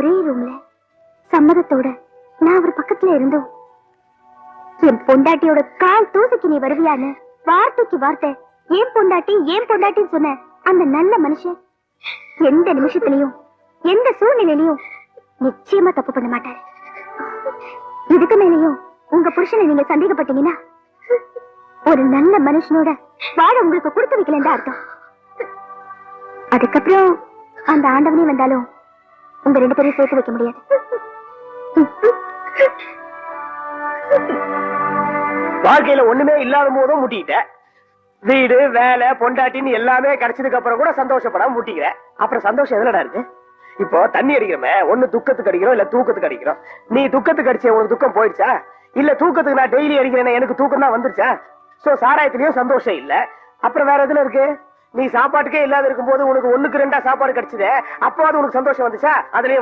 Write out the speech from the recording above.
ஒரே ரூம்ல சம்மதத்தோட நான் அவர் பக்கத்துல இருந்தோம். என் பொண்டாட்டியோட கால் தூசிக்கு நீ வருவியான்னு வார்த்தைக்கு வார்த்தை ஏன் பொண்டாட்டி ஏன் பொண்டாட்டின்னு சொன்ன அந்த நல்ல மனுஷன் எந்த நிமிஷத்திலையும் எந்த சூழ்நிலையிலையும் நிச்சயமா தப்பு பண்ண மாட்டாரு. இதுக்கு மேலயும் உங்க புருஷனை நீங்க சந்தேகப்பட்டீங்கன்னா ஒரு நல்ல மனுஷனோட வாழ உங்களுக்கு கொடுத்து வைக்கலன்னு அர்த்தம். அதுக்கப்புறம் அந்த ஆண்டவனே வந்தாலும் உங்க ரெண்டு பேரையும் சேர்த்து வைக்க முடியாது. வாழ்க்கையில ஒண்ணுமே இல்லாத போதும் முட்டிக்கிட்ட. வீடு வேலை பொண்டாட்டின்னு எல்லாமே கிடைச்சதுக்கு அப்புறம் கூட சந்தோஷப்படாம முட்டிக்கிற. அப்புறம் சந்தோஷம் எதுலடா இருக்கு? இப்போ தண்ணி அடிக்கிறோமே ஒண்ணு துக்கத்துக்கு அடிக்கிறோம் இல்ல தூக்கத்துக்கு அடிக்கிறோம். நீ துக்கத்துக்கு அடிச்ச உனக்கு துக்கம் போயிடுச்சா? இல்ல தூக்கத்துக்கு நான் டெய்லி அடிக்கிறேன் எனக்கு தூக்கம் தான் வந்துருச்சா? சோ சாராயத்திலயும் சந்தோஷம் இல்ல. அப்புறம் வேற எதுல இருக்கு? நீ சாப்பாட்டுக்கே இல்லாத இருக்கும்போது உனக்கு ஒண்ணுக்கு ரெண்டா சாப்பாடு கிடைச்சது அப்போ அது உனக்கு சந்தோஷம் வந்துச்சா? அதுலயே